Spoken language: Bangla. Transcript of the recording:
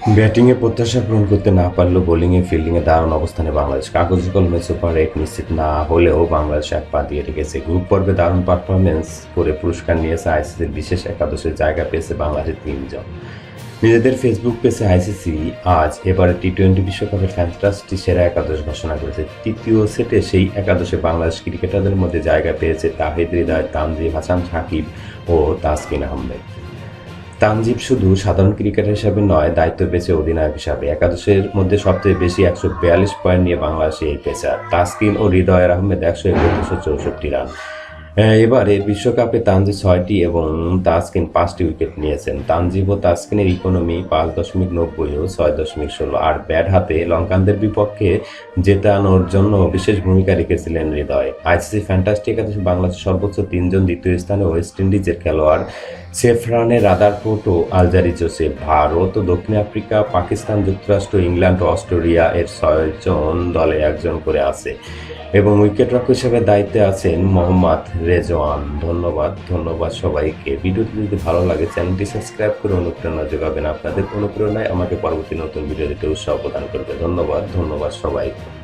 ব্যাটিংয়ে প্রত্যাশা পূরণ করতে না পারলেও বোলিংয়ে, ফিল্ডিংয়ে দারুণ অবস্থানে বাংলাদেশ কাগজ কলমে সুপার এইট নিশ্চিত না হলেও বাংলাদেশ এক পা দিয়ে রেখেছে গ্রুপ পর্বে দারুণ পারফরমেন্স করে পুরস্কার নিয়েছে আইসিসির বিশেষ একাদশের জায়গা পেয়েছে বাংলাদেশের তিনজন। নিজেদের ফেসবুক পেজে আইসিসি আজ এবারে টি টোয়েন্টি বিশ্বকাপের ফ্যান্টাস্টি সেরা একাদশ ঘোষণা করেছে। তৃতীয় সেটে সেই একাদশে বাংলাদেশ ক্রিকেটারদের মধ্যে জায়গা পেয়েছে তাহিদ হৃদয় তানজিব হাসান, সাকিব ও তাসকিন আহমেদ। তানজিব শুধু সাধারণ ক্রিকেটার হিসাবে নয়, দায়িত্ব পেয়েছে অধিনায়ক হিসাবে। একাদশের মধ্যে সবচেয়ে বেশি একশো বিয়াল্লিশ পয়েন্ট নিয়ে বাংলাদেশে এই পেসার। তাসকিন ও হৃদয়ের আহমেদ একশো একত্রিশশো চৌষট্টি রান। আহ, এবারে বিশ্বকাপে তানজি ছয়টি এবং তাসকিন পাঁচটি উইকেট নিয়েছেন। তানজিব ও তাসকিনের ইকোনমি পাঁচ দশমিক নব্বই ও ছয় দশমিক ষোলো। আর ব্যাট হাতে লঙ্কানদের বিপক্ষে জেতানোর জন্য বিশেষ ভূমিকা রেখেছিলেন হৃদয়। আইসিসি ফ্যান্টাস্টিক একাদশে বাংলাদেশের সর্বোচ্চ তিনজন দ্বিতীয় স্থানে ওয়েস্ট ইন্ডিজের খেলোয়াড় সেফরানে রাদারফোর্ট ও আলজারি জোসেফ। ভারত ও দক্ষিণ আফ্রিকা পাকিস্তান যুক্তরাষ্ট্র ইংল্যান্ড ও অস্ট্রেলিয়া এর ছয়জন দলে একজন করে আছে। এবং উইকেটরক্ষক হিসেবে দায়িত্বে আছেন মোহাম্মদ রেজওয়ান, ধন্যবাদ ধন্যবাদ সবাইকে। ভিডিওটি যদি ভালো লাগে, চ্যানেলটি সাবস্ক্রাইব করে অনুপ্রেরণা যোগাবেন। আপনাদের অনুপ্রেরণায় আমাকে পরবর্তী নতুন ভিডিও দিতে উৎসাহ প্রদান করবে। ধন্যবাদ ধন্যবাদ সবাইকে।